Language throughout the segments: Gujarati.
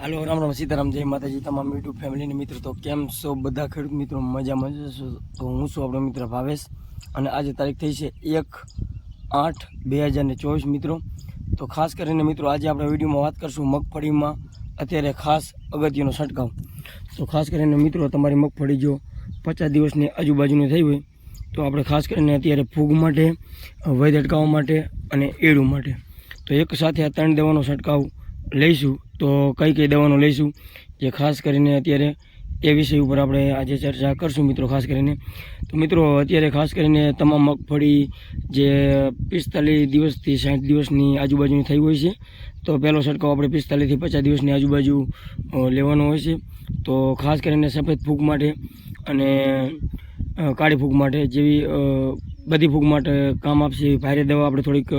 હાલો, રામ રામ, સીતારામ, જય માતાજી, તમામ યુટ્યુબ ફેમિલીને મિત્રો, તો કેમ છો બધા ખેડૂત મિત્રો? મજા છો? તો હું છું આપણો મિત્ર ભાવેશ. અને આજે તારીખ થઈ છે એક આઠ બે હજાર ને ચોવીસ મિત્રો. તો ખાસ કરીને મિત્રો, આજે આપણે વિડીયોમાં વાત કરશું મગફળીમાં અત્યારે ખાસ અગત્યનો છંટકાવ. તો ખાસ કરીને મિત્રો, તમારી મગફળી જો પચાસ દિવસની આજુબાજુની થઈ હોય, તો આપણે ખાસ કરીને અત્યારે ફૂગ માટે વૈદ અટકાવવા માટે અને એડું માટે. તો એક સાથે આ ત્રણ દવાનો છંટકાવ લઈશું. તો કઈ કઈ દવાનો લઈશું? જે ખાસ કરીને અત્યારે એ વિષય ઉપર આપણે આજે ચર્ચા કરશું મિત્રો ખાસ કરીને. તો મિત્રો, અત્યારે ખાસ કરીને તમામ મગફળી જે પિસ્તાલીસ દિવસથી સાઠ દિવસની આજુબાજુની થઈ હોય છે, તો પહેલો છંટકાવ આપણે પિસ્તાલીસથી પચાસ દિવસની આજુબાજુ લેવાનો હોય છે. તો ખાસ કરીને સફેદ ફૂગ માટે અને કાળી ફૂગ માટે જેવી બધી ફૂગ માટે કામ આપશે એવી ભારે દવા આપણે થોડીક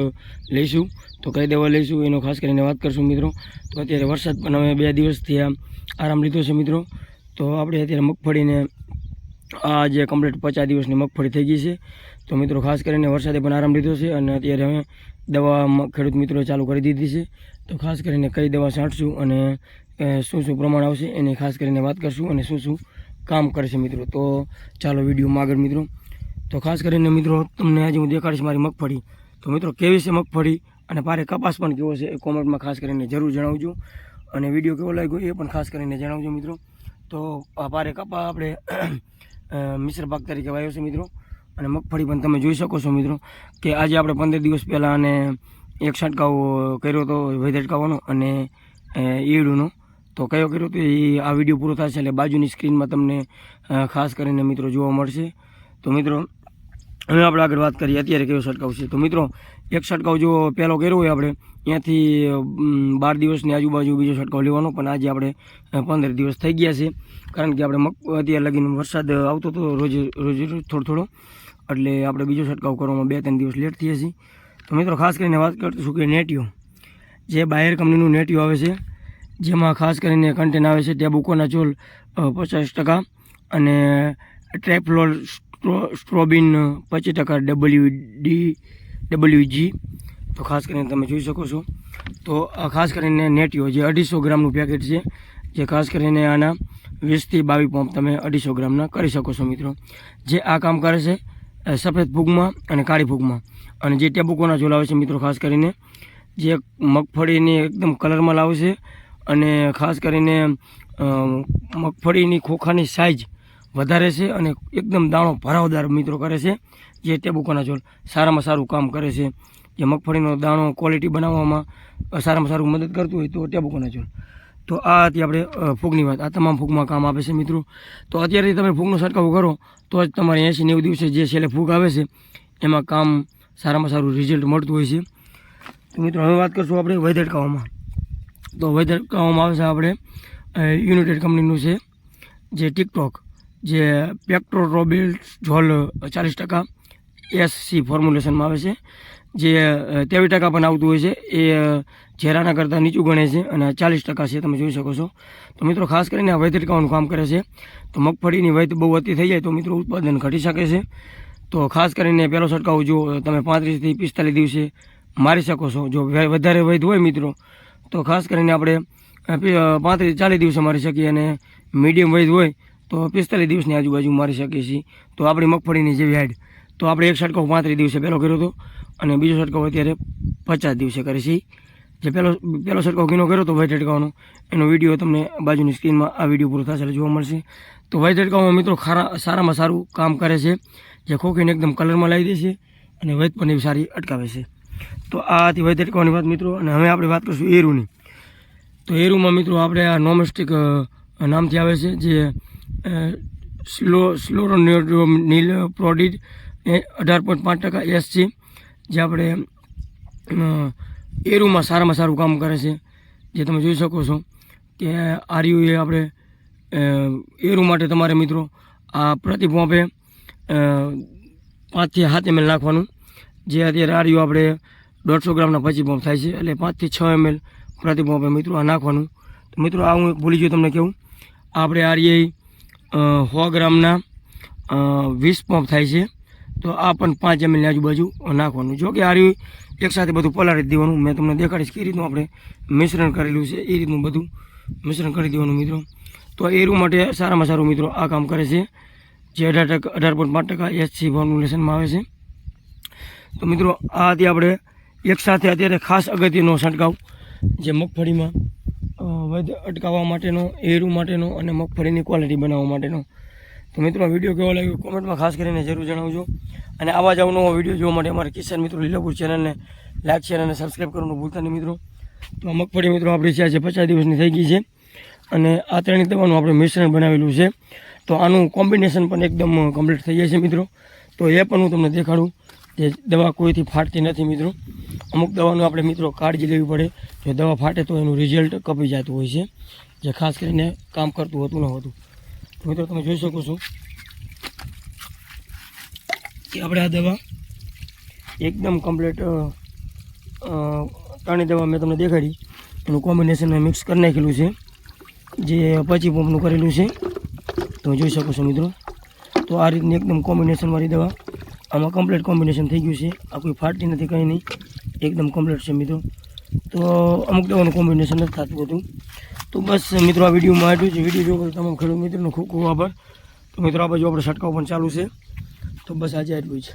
લઈશું. તો કઈ દવા લઈશું એનો ખાસ કરીને વાત કરશું મિત્રો. તો અત્યારે વરસાદ પણ અમે બે દિવસથી આ આરામ લીધો છે મિત્રો. તો આપણે અત્યારે મગફળીને આ જે કમ્પ્લીટ પચાસ દિવસની મગફળી થઈ ગઈ છે. તો મિત્રો ખાસ કરીને વરસાદે પણ આરામ લીધો છે અને અત્યારે અમે દવા ખેડૂત મિત્રો ચાલુ કરી દીધી છે. તો ખાસ કરીને કઈ દવા છાંટશું અને શું શું પ્રમાણ આવશે એની ખાસ કરીને વાત કરશું અને શું શું કામ કરશે મિત્રો. તો ચાલો વિડીયોમાં આગળ મિત્રો. તો ખાસ કરીને મિત્રો તમને આજે હું દેખાડીશ મારી મગફળી. તો મિત્રો કેવી છે મગફળી? અને ભારે કપાસ પણ કેવો છે એ કોમેન્ટમાં ખાસ કરીને જરૂર જણાવજો. અને વીડિયો કેવો લાગ્યો એ પણ ખાસ કરીને જણાવજો મિત્રો. તો આ પારે કપા આપણે મિશ્ર પાક તરીકે વાવ્યો છે મિત્રો. અને મગફળી પણ તમે જોઈ શકો છો મિત્રો કે આજે આપણે પંદર દિવસ પહેલાં અને એક છંટકાવ કર્યો હતો વેધટકાવવાનો અને ઈડુનો તો કયો કર્યો તો એ આ વીડિયો પૂરો થશે એટલે બાજુની સ્ક્રીનમાં તમને ખાસ કરીને મિત્રો જોવા મળશે. તો મિત્રો હવે આપણે આગળ વાત કરીએ. અત્યારે કેવો છંટકાવ છે? તો મિત્રો, એક છંટકાવ જો પહેલો કર્યો હોય આપણે, ત્યાંથી બાર દિવસની આજુબાજુ બીજો છંટકાવ લેવાનો, પણ આજે આપણે પંદર દિવસ થઈ ગયા છે. કારણ કે આપણે મગ અત્યારે લગીને વરસાદ આવતો હતો રોજ રોજ રોજ થોડો થોડો. એટલે આપણે બીજો છંટકાવ કરવામાં બે, ત્રણ દિવસ લેટ થઈએ છીએ. તો મિત્રો, ખાસ કરીને વાત કરશું કે નેટિયો જે બાયર કંપનીનું નેટિયો આવે છે, જેમાં ખાસ કરીને કન્ટેન આવે છે ટેબુકોના ચોલ પચાસ ટકા અને ટ્રેપલોલ સ્ટ્રોબિન પચીસ ટકા ડબલ્યુ ડી ડબલ્યુ જી તો ખાસ કરીને તમે જોઈ શકો છો. તો ખાસ કરીને નેટિયો જે અઢીસો ગ્રામનું પેકેટ છે, જે ખાસ કરીને આના વીસથી બાવીસ પંપ તમે અઢીસો ગ્રામના કરી શકો છો મિત્રો. જે આ કામ કરે છે સફેદ ફૂગમાં અને કાળી ફૂગમાં. અને જે ટેબુકોના ઝોલાવે છે મિત્રો ખાસ કરીને, જે મગફળીની એકદમ કલરમાં લાવે છે અને ખાસ કરીને મગફળીની ખોખાની સાઇઝ વધારે છે અને એકદમ દાણો ભરાવદાર મિત્રો કરે છે. જે ટેબુકોના ચોલ સારામાં સારું કામ કરે છે. જે મગફળીનો દાણો ક્વોલિટી બનાવવામાં સારામાં સારું મદદ કરતું હોય તો ટેબુકોના ચોલ તો આ હતી આપણે ફૂગની વાત. આ તમામ ફૂગમાં કામ આપે છે મિત્રો. તો અત્યારે તમે ફૂગનો છંટકાવ કરો તો જ તમારે એંસી નેવું દિવસે જે છેલ્લે ફૂગ આવે છે, એમાં કામ સારામાં સારું રિઝલ્ટ મળતું હોય છે. તો મિત્રો હવે વાત કરશું આપણે વૈદટકાવામાં તો વૈદટકાવામાં આવે છે આપણે યુનાઇટેડ કંપનીનું છે, જે ટિકટોક જે પેક્ટ્રોરોબિલ ઝોલ ચાલીસ ટકા એસસી ફોર્મ્યુલેશનમાં આવે છે, જે ત્રેવીસ ટકા પણ આવતું હોય છે, એ ઝેરાના કરતાં નીચું ગણે છે અને ચાલીસ ટકા છે, તમે જોઈ શકો છો. તો મિત્રો, ખાસ કરીને આ વૈદટકાવાનું કામ કરે છે. તો મગફળીની વૈધ બહુ અતિ થઈ જાય તો મિત્રો ઉત્પાદન ઘટી શકે છે. તો ખાસ કરીને પહેલો છંટકાવ જો તમે પાંત્રીસથી પિસ્તાલીસ દિવસે મારી શકો છો, જો વધારે વૈધ હોય મિત્રો. તો ખાસ કરીને આપણે પાંત્રીસ ચાલીસ દિવસે મારી શકીએ અને મીડિયમ વૈધ હોય તો પિસ્તાલીસ દિવસની આજુબાજુ મારી શકીએ છીએ. તો આપણી મગફળીની જેવી હાઈડ તો આપણે એક છંટકાવ પાંત્રીસ દિવસે પહેલો કર્યો હતો અને બીજો છંટકાવ અત્યારે પચાસ દિવસે કરીએ છીએ. જે પહેલો પહેલો છંટકાવ કીનો કર્યો હતો વ્હાઇટ છંટકાવનો એનો વીડિયો તમને બાજુની સ્ક્રીનમાં આ વીડિયો પૂરો થશે જોવા મળશે. તો વ્હાઇટ છંટકાવમાં મિત્રો ખારા, સારામાં સારું કામ કરે છે. જે ખોખીને એકદમ કલરમાં લાવી દે છે અને વૈદ પણ એવી સારી અટકાવે છે. તો આ હતી વૈદ અટકાવવાની વાત મિત્રો અને હવે આપણે વાત કરીશું એરુની. તો એરુમાં મિત્રો આપણે આ નોમેસ્ટિક નામથી આવે છે જે સ્લો, સ્લોરો નીલ પ્રોડિડ એ અઢાર પોઈન્ટ પાંચ ટકા એસ છે જે આપણે એરુમાં સારામાં સારું કામ કરે છે. જે તમે જોઈ શકો છો કે આર્યુ એ આપણે એરુ માટે તમારે મિત્રો આ પ્રતિ પાંચથી સાત એમએલ નાખવાનું. જે અત્યારે આર્યુ આપણે દોઢસો ગ્રામના પચી પંપ થાય છે, એટલે પાંચથી છ એમએલ પ્રતિ મિત્રો આ નાખવાનું. તો મિત્રો આ હું ભૂલી ગયો તમને કહું. આપણે આર્ય સો ગ્રામના વીસ પંપ થાય છે. તો આ પણ પાંચ એમએલની આજુબાજુ નાખવાનું. જો કે એક એકસાથે બધું પલાળી દેવાનું. મેં તમને દેખાડીશ કે રીતનું આપણે મિશ્રણ કરેલું છે. એ રીતનું બધું મિશ્રણ કરી દેવાનું મિત્રો. તો એરું માટે સારામાં સારું મિત્રો આ કામ કરે છે. જે અઢાર ટકા, અઢાર પોઈન્ટ પાંચ ટકા એસસી ફોર્મ્યુલેશનમાં આવે છે. તો મિત્રો આ હતી આપણે એક સાથે અત્યારે ખાસ અગત્યનો છંટકાવ જે મગફળીમાં વધ અટકાવવા માટેનો એરું માટેનો અને મગફળીની ક્વોલિટી બનાવવા માટેનો. તો મિત્રો વીડિયો કેવો લાગ્યો કોમેન્ટમાં ખાસ કરીને જરૂર જણાવજો. અને આવા જ અવનવો વીડિયો જોવા માટે અમારા કિસાન મિત્રો લીલાપુર ચેનલને લાઈક, શેર અને સબસ્ક્રાઈબ કરવાનું ભૂલતા નહીં મિત્રો. તો મગફળી મિત્રો આપણી છે, આજે પચાસ દિવસની થઈ ગઈ છે. અને આ ત્રણેય દવાનું આપણે મિશ્રણ બનાવેલું છે. તો આનું કોમ્બિનેશન પણ એકદમ કમ્પ્લીટ થઈ જાય છે મિત્રો. તો એ પણ હું તમને દેખાડું જે દવા કોઈથી ફાટતી નથી મિત્રો. અમુક દવાનું આપણે મિત્રો કાળજી લેવી પડે. જો દવા ફાટે તો એનું રિઝલ્ટ કપી જતું હોય છે. જે ખાસ કરીને કામ કરતું હોતું ન હોતું. મિત્રો તમે જોઈ શકો છો કે આપણે આ દવા એકદમ કમ્પ્લીટ ત્રણેય દવા મેં તમને દેખાડી. એનું કોમ્બિનેશન મિક્સ કરી નાખેલું છે. જે પચી પંપનું કરેલું છે. તમે જોઈ શકો છો મિત્રો. તો આ રીતની એકદમ કોમ્બિનેશનવાળી દવા. આમાં કમ્પ્લીટ કોમ્બિનેશન થઈ ગયું છે. આ કોઈ ફાટતી નથી કંઈ નહીં. એકદમ કમ્પ્લીટ છે મિત્રો. તો અમુક દવાનું કોમ્બિનેશન નથી થતું હતું. તો બસ મિત્રો, આ વિડીયોમાં આટલું છે વીડિયો જોવો તમામ ખેડૂત મિત્રોનો ખૂબ ખૂબ આભાર. તો મિત્રો, આ બાજુ આપણે છંટકાવ પણ ચાલુ છે. તો બસ આજે આટલું જ.